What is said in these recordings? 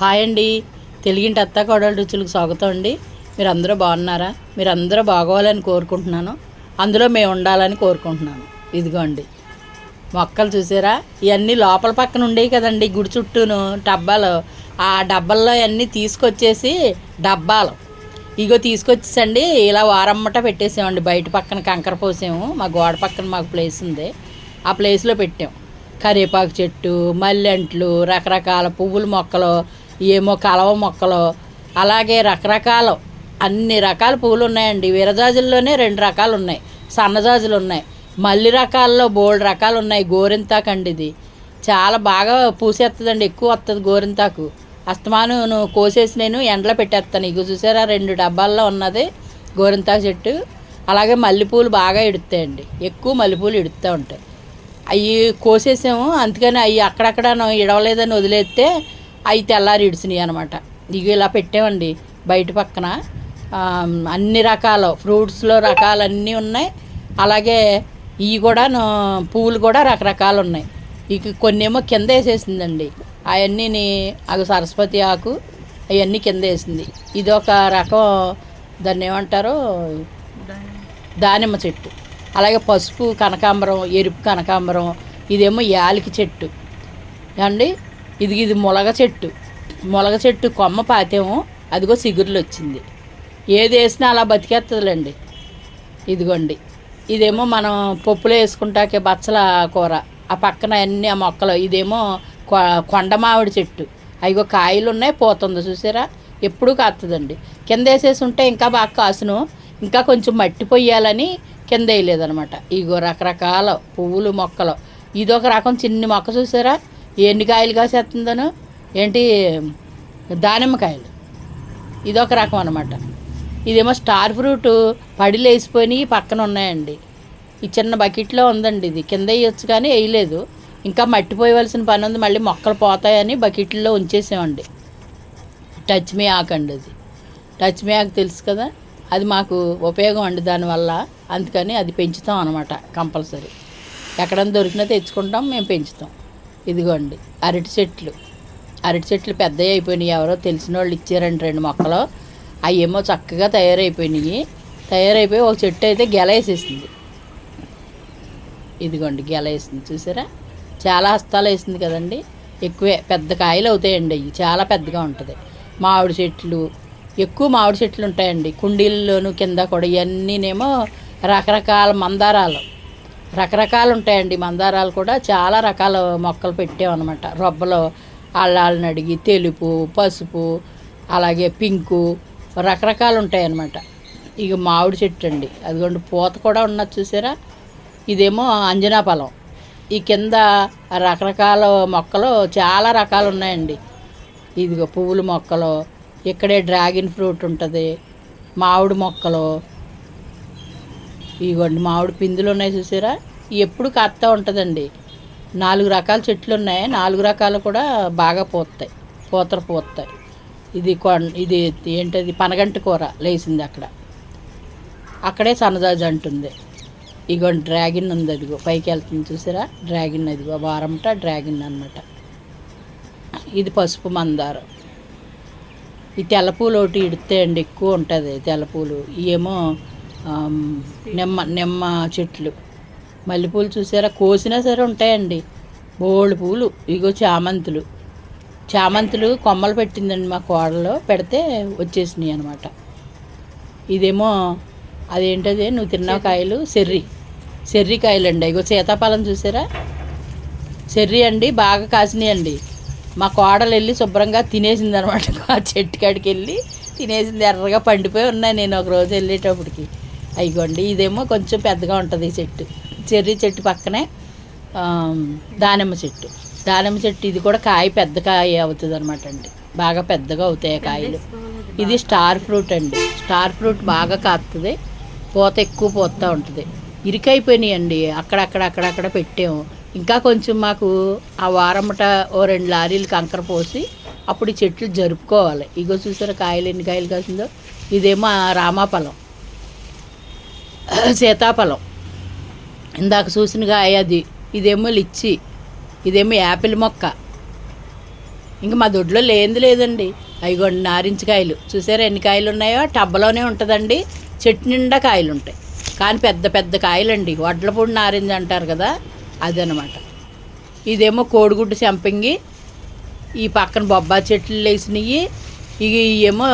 Hi అండి. తెలుగింటి అత్త కోడల రుచులకు స్వాగతం అండి. మీరు అందరూ బాగున్నారా? మీరు అందరూ బాగోవాలని కోరుకుంటున్నాను. అందులో మేము ఉండాలని కోరుకుంటున్నాను. ఇదిగోండి. మొక్కలు చూసారా? ఇవన్నీ లోపల పక్కన ఉండేవి కదండి గుడి చుట్టూను డబ్బాలు. ఆ డబ్బాల్లో అన్నీ తీసుకొచ్చేసి డబ్బాలు. ఇగో తీసుకొచ్చేసండి ఇలా వారమ్మట పెట్టేసామండి. బయట పక్కన కంకర పోసాము మా గోడ పక్కన మాకు ప్లేస్ ఉంది. ఆ ప్లేస్లో పెట్టాం. కరివేపాకు చెట్టు మల్లెంట్లు రకరకాల పువ్వుల మొక్కలు ఏమో కలవ మొక్కలు. అలాగే రకరకాల అన్ని రకాల పువ్వులు ఉన్నాయండి వీరజాజుల్లోనే రెండు రకాలు ఉన్నాయి సన్నజాజులు ఉన్నాయి మల్లి రకాల్లో బోల్డ్ రకాలు ఉన్నాయి గోరింతాకండి ఇది చాలా బాగా పూసేస్తుందండి ఎక్కువ వస్తుంది గోరింతాకు. అస్తమాను కోసేసి నేను ఎండలో పెట్టేస్తాను ఇక చూసారా రెండు డబ్బాల్లో ఉన్నది గోరింతాకు చెట్టు. అలాగే మల్లెపూలు బాగా ఇడుతాయండి. ఎక్కువ మల్లెపూలు ఇడుతూ ఉంటాయి. అవి కోసేసాము అందుకని అవి అక్కడక్కడ ఇడవలేదని వదిలేస్తే అవి తెల్లారి ఇడిచినాయి అనమాట ఇవి ఇలా పెట్టామండి బయట పక్కన. అన్ని రకాల ఫ్రూట్స్లో రకాలన్నీ ఉన్నాయి. అలాగే ఇవి కూడా పువ్వులు కూడా రకరకాలు ఉన్నాయి. ఇక కొన్ని ఏమో కింద వేసేసిందండి. అవన్నీ అవి సరస్వతి ఆకు అవన్నీ కింద వేసింది. ఇది ఒక రకం దాన్ని ఏమంటారు? దానిమ్మ చెట్టు. అలాగే పసుపు కనకాంబరం ఎరుపు కనకాంబరం ఇదేమో యాలికి చెట్టు. అండి ఇది ఇది మొలగ చెట్టు. మొలగ చెట్టు కొమ్మ పాతేమో అదిగో సిగురులు వచ్చింది. ఏది వేసినా అలా బతికేస్తుందిలేండి ఇదిగోండి. ఇదేమో మనం పప్పులో వేసుకుంటాకే బచ్చల కూర. ఆ పక్కన అన్ని ఆ మొక్కలు ఇదేమో కొ- కొండ మామిడి చెట్టు. అయ్యో కాయలు ఉన్నాయి పోతుంది చూసారా? ఎప్పుడూ కాస్తుందండి కింద వేసేసి ఉంటే ఇంకా బాగా కాసును. ఇంకా కొంచెం మట్టి పొయ్యాలని కింద వేయలేదనమాట. ఇగో రకరకాల పువ్వులు మొక్కలు. ఇదొక రకం చిన్ని మొక్క చూసారా? ఎన్ని కాయలు కాసేస్తుందను? ఏంటి? దానిమ్మకాయలు. ఇదొక రకం అనమాట ఇదేమో స్టార్ ఫ్రూట్ పడిలు వేసిపోయి పక్కన ఉన్నాయండి. ఈ చిన్న బకెట్లో ఉందండి ఇది. కింద వేయొచ్చు కానీ వేయలేదు. ఇంకా మట్టిపోయవలసిన పని ఉంది మళ్ళీ మొక్కలు పోతాయని బకెట్లో ఉంచేసామండి. టచ్ మీ ఆకు అండి అది. టచ్ మీ ఆకు తెలుసు కదా? అది మాకు ఉపయోగం అండి దానివల్ల. అందుకని అది పెంచుతాం అనమాట కంపల్సరీ. ఎక్కడైనా దొరికినా తెచ్చుకుంటాం మేము పెంచుతాం. ఇదిగోండి అరటి చెట్లు. అరటి చెట్లు పెద్దవి అయిపోయినాయి ఎవరో తెలిసిన వాళ్ళు ఇచ్చారండి రెండు మొక్కలు. అవి ఏమో చక్కగా తయారైపోయినాయి. తయారైపోయి ఒక చెట్టు అయితే గెల వేసేసింది. ఇదిగోండి గెల వేసింది చూసారా? చాలా హస్తాలు వేసింది కదండి. ఎక్కువే పెద్ద కాయలు అవుతాయండి అవి చాలా పెద్దగా ఉంటుంది. మామిడి చెట్లు ఎక్కువ మామిడి చెట్లు ఉంటాయండి. కుండీల్లోనూ కింద కూడా ఇవన్నీనేమో రకరకాల మందారాలు. రకరకాలు ఉంటాయండి మందారాలు కూడా. చాలా రకాల మొక్కలు పెట్టామన్నమాట రొబ్బలో అల్లాళ్ళని అడిగి తెలుపు పసుపు అలాగే పింకు రకరకాలు ఉంటాయన్నమాట ఇక మామిడి చెట్టు అండి. అదిగోండి పూత కూడా ఉన్నది చూసారా? ఇదేమో అంజనా ఫలం. ఈ కింద రకరకాల మొక్కలు చాలా రకాలు ఉన్నాయండి. ఇదిగో పువ్వుల మొక్కలు ఇక్కడే డ్రాగన్ ఫ్రూట్ ఉంటుంది మామిడి మొక్కలు ఇదిగోండి మామిడి పిందులు ఉన్నాయి చూసారా? ఎప్పుడు కాస్తా ఉంటుందండి. నాలుగు రకాల చెట్లు ఉన్నాయి. నాలుగు రకాలు కూడా బాగా పోతాయి. పూతలు పోతాయి. ఇది ఇది ఏంటది? పనగంటి కూర లేచింది అక్కడ. అక్కడే సన్నజాజి అంటుంది. ఇగో డ్రాగన్ ఉంది అదిగో పైకి వెళ్తుంది చూసారా? డ్రాగన్ అదిగో వారమట డ్రాగన్ అనమాట ఇది పసుపు మందారం. ఈ తెల్లపూలు ఒకటి ఇడితే అండి ఎక్కువ ఉంటుంది తెల్లపూలు ఏమో నిమ్మ నిమ్మ చెట్లు. మల్లెపూలు చూసారా? కోసినా సరే ఉంటాయండి. బోళ్ళు పూలు ఇగో చామంతులు. చామంతులు కొమ్మలు పెట్టిందండి మా కోడలో. పెడితే వచ్చేసినాయి అనమాట ఇదేమో అదేంటది? నువ్వు తిన్న కాయలు? సెర్రి సెర్రి కాయలు అండి ఇగో సీతాఫలం చూసారా? చెర్రీ అండి బాగా కాసినాయండి. మా కోడలు వెళ్ళి శుభ్రంగా తినేసింది అనమాట ఆ చెట్టు కాడికి వెళ్ళి తినేసింది ఎర్రగా పండిపోయి ఉన్నాయి. నేను ఒక రోజు వెళ్ళేటప్పటికి. అయిగోండి ఇదేమో కొంచెం పెద్దగా ఉంటుంది ఈ చెట్టు. చెర్రీ చెట్టు పక్కనే దానిమ్మ చెట్టు. దానిమ్మ చెట్టు ఇది కూడా కాయ పెద్ద కాయ అవుతుంది అనమాట అండి. బాగా పెద్దగా అవుతాయి కాయలు. ఇది స్టార్ ఫ్రూట్ అండి. స్టార్ ఫ్రూట్ బాగా కాస్తుంది పూత ఎక్కువ పోతూ ఉంటుంది. ఇరికైపోయినాయి అండి అక్కడక్కడ అక్కడక్కడ పెట్టాము. ఇంకా కొంచెం మాకు ఆ వారమ్మట ఓ రెండు లారీలు కంకర పోసి అప్పుడు ఈ చెట్లు జరుపుకోవాలి. ఇగో చూసారా కాయలు ఎన్ని కాయలు కాసిందో? ఇదేమో రామాఫలం సీతాఫలం. ఇందాక చూసిన కాయ అది ఇదేమో లిచ్చి ఇదేమో యాపిల్ మొక్క. ఇంక మా దొడ్లో లేనిది లేదండి. అయిగోండి నారింజ కాయలు చూసారా ఎన్ని కాయలు ఉన్నాయో టబ్బలోనే ఉంటుందండి. చెట్టు నిండా కాయలు ఉంటాయి కానీ పెద్ద పెద్ద కాయలండి. వడ్లపూడి నారింజ అంటారు కదా అదనమాట. ఇదేమో కోడిగుడ్డు చెంపంగి ఈ పక్కన బొబ్బా చెట్లు వేసినవి ఇవి ఏమో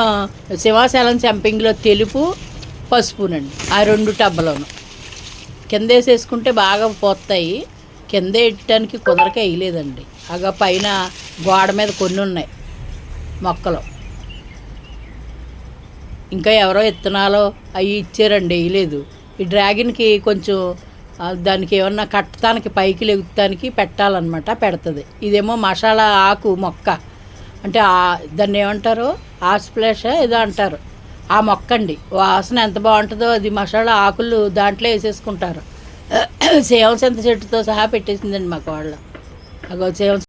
సింహాచలం చెంపంగిలో తెలుపు పసుపునండి. ఆ రెండు టబ్బలోను. కింద వేసేసుకుంటే బాగా పోతాయి. కింద వేయటానికి కుదరక వేయలేదండి. అగా పైన గోడ మీద కొన్ని ఉన్నాయి మొక్కలు. ఇంకా ఎవరో విత్తనాలు అవి ఇచ్చారండి వేయలేదు. ఈ డ్రాగన్కి కొంచెం దానికి ఏమన్నా కట్టడానికి పైకి లెగుతానికి పెట్టాలన్నమాట పెడుతుంది. ఇదేమో మసాలా ఆకు మొక్క. అంటే దాన్ని ఏమంటారు? ఆస్ప్లాష్ ఏదో అంటారు. ఆ మొక్క అండి వాసన ఎంత బాగుంటుందో అది మసాలా ఆకులు దాంట్లో వేసేసుకుంటారు. సేవం చెంత చెట్టుతో సహా పెట్టేసిందండి మాకు వాళ్ళు. అగో సేవం